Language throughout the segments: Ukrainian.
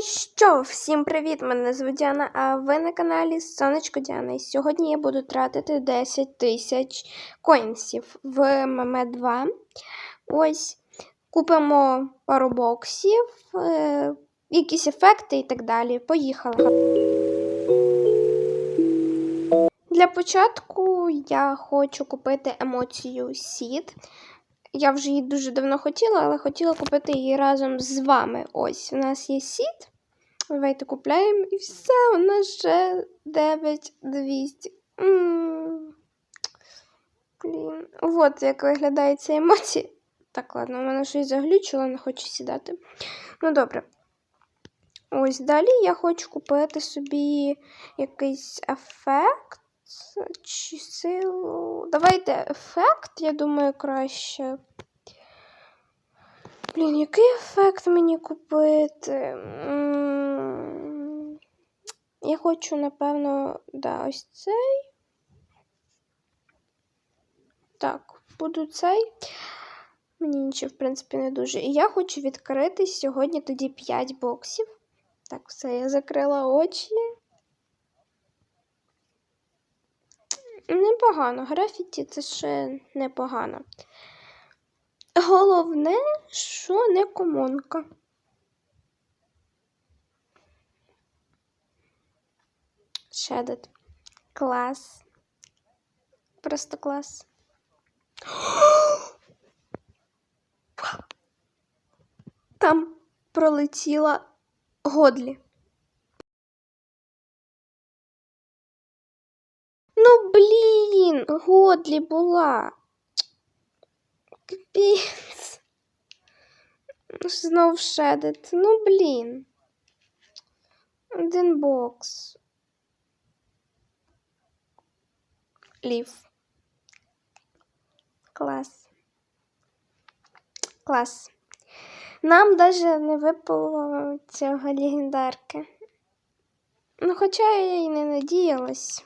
Що, всім привіт! Мене звуть Діана, а ви на каналі Сонечко Діана. І сьогодні я буду тратити 10 тисяч коінсів в ММ 2. Ось купимо пару боксів, е, якісь ефекти і так далі. Поїхали. Для початку я хочу купити емоцію Сід. Я вже її дуже давно хотіла, але хотіла купити її разом з вами. Ось, у нас є сіт. Давайте купляємо і все, у нас ще 9200. М, Блін. От як виглядає ця емоція. Так, ладно, у мене щось заглючило, не хочу сідати. Ну, добре. Ось далі я хочу купити собі якийсь ефект чи силу. Давайте ефект, я думаю, краще. Блін, який ефект мені купити? Я хочу, напевно, да, ось цей. Так, буду цей. Мені нічого, в принципі, не дуже. І я хочу відкрити сьогодні тоді 5 боксів. Так, все, я закрила очі. Непогано. Графіті це ще непогано. Головне, що не комонка. Шедет. Клас. Просто клас. Там пролетіла Годлі. Годлі була. Капець. Знов шедет. Ну, блін. Один бокс. Лів. Клас. Клас. Нам даже не випало цього легендарки. Ну, хоча я й не надіялась.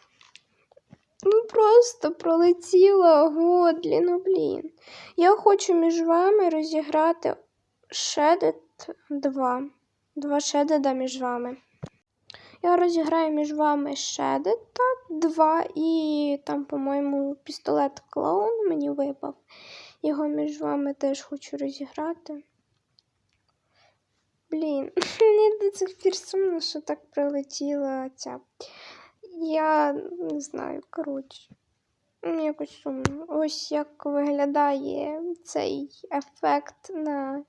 Ну, просто пролетіла Годлі, ну блін. Я хочу між вами розіграти Шедет 2. Два Шедеда між вами. Я розіграю між вами Шедета 2 і там, по-моєму, пістолет клоун мені випав. Його між вами теж хочу розіграти. Блін, мені до цих пір сумно, що так прилетіла ця. Я не знаю, коротше. Мені якось сумно. Ось як виглядає цей ефект на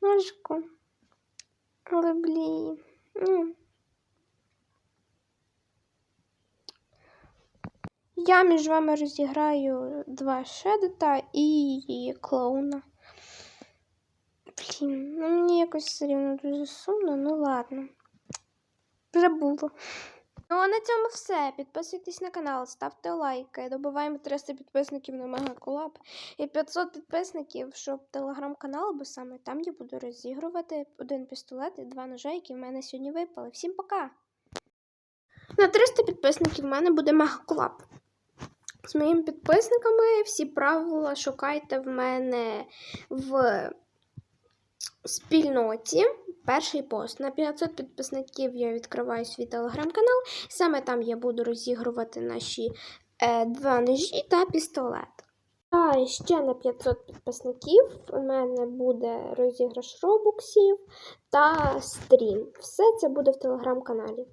ножку. Але блін. Ну. Я між вами розіграю два шедета і клоуна. Блін, ну мені якось все рівно дуже сумно, ну ладно. Вже було. Ну а на цьому все. Підписуйтесь на канал, ставте лайки. Добуваємо 300 підписників на Мегаколаб і 500 підписників, щоб телеграм-канал, бо саме там я буду розігрувати один пістолет і два ножа, які в мене сьогодні випали. Всім пока! На 300 підписників в мене буде Мегаколаб. З моїми підписниками всі правила шукайте в мене в спільноті. Перший пост. На 500 підписників я відкриваю свій телеграм-канал. Саме там я буду розігрувати наші е, два ножі та пістолет. А ще на 500 підписників у мене буде розіграш робуксів та стрім. Все це буде в телеграм-каналі.